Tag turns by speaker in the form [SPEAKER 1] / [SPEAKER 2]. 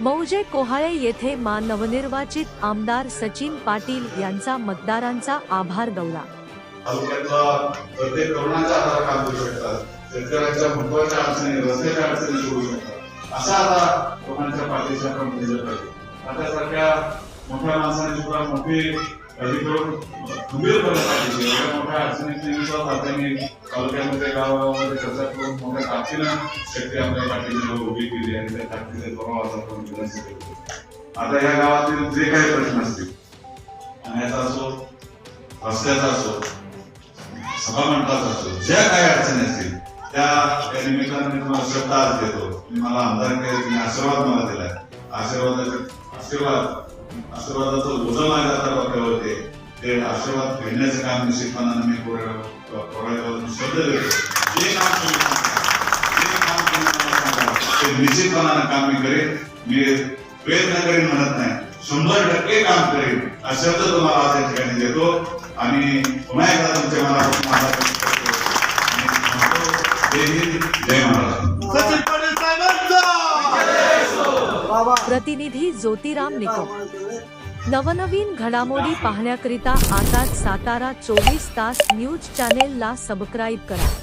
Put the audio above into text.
[SPEAKER 1] मौजे कोहाळे येथे मा नवनिर्वाचित आमदार सचिन पाटील यांचा मतदारांचा आभार दौरा.
[SPEAKER 2] शेतकऱ्यांच्या महत्त्वाच्या अडचणी रस्त्याच्या अडचणी सोडू शकतात. असा आता कोणाच्या पाठीशी आपण केलं पाहिजे आपल्यासारख्या मोठ्या माणसांनी सुद्धा मोठी अधिकरून गंभीरपणे पाठीशी एवढ्या मोठ्या अडचणीत नेहमीच त्यांनी तालुक्यामध्ये गावागावामध्ये चर्चा करून मोठ्या ताकदीनं शेतकरी आपल्या पाठीशी उभी केली आणि त्या ताकदीचे प्रभावाचा आपण विनाश केला. आता या गावातील जे काही प्रश्न असतील पाण्याचा असो रस्त्याचा असो सभामंडळाचा असो ज्या काही अडचणी असतील त्या त्या निमित्तानं मी तुम्हाला शब्द आज देतो. तुम्ही मला आमदार केले तुम्ही आशीर्वाद मला दिलाय. आशीर्वादाचे आशीर्वाद आशीर्वादाचं ओझं माझ्या आता डोक्यावरती. आहे. ते आशीर्वाद घेण्याचं काम निश्चितपणानं मी कोरेगाव शब्द जे काम जे काम ते निश्चितपणानं काम मी करेन. मी प्रयत्न करेन म्हणत नाही. शंभर टक्के काम करेन. हा शब्द तुम्हाला आज या ठिकाणी देतो. आणि पुन्हा एकदा तुमच्या मला जय
[SPEAKER 3] महाराज
[SPEAKER 1] प्रतिनिधी ज्योतिराम निकम. नवनवीन घडामोडी पाहण्याकरिता आताच सातारा चोवीस तास न्यूज चॅनेलला सबस्क्राईब करा.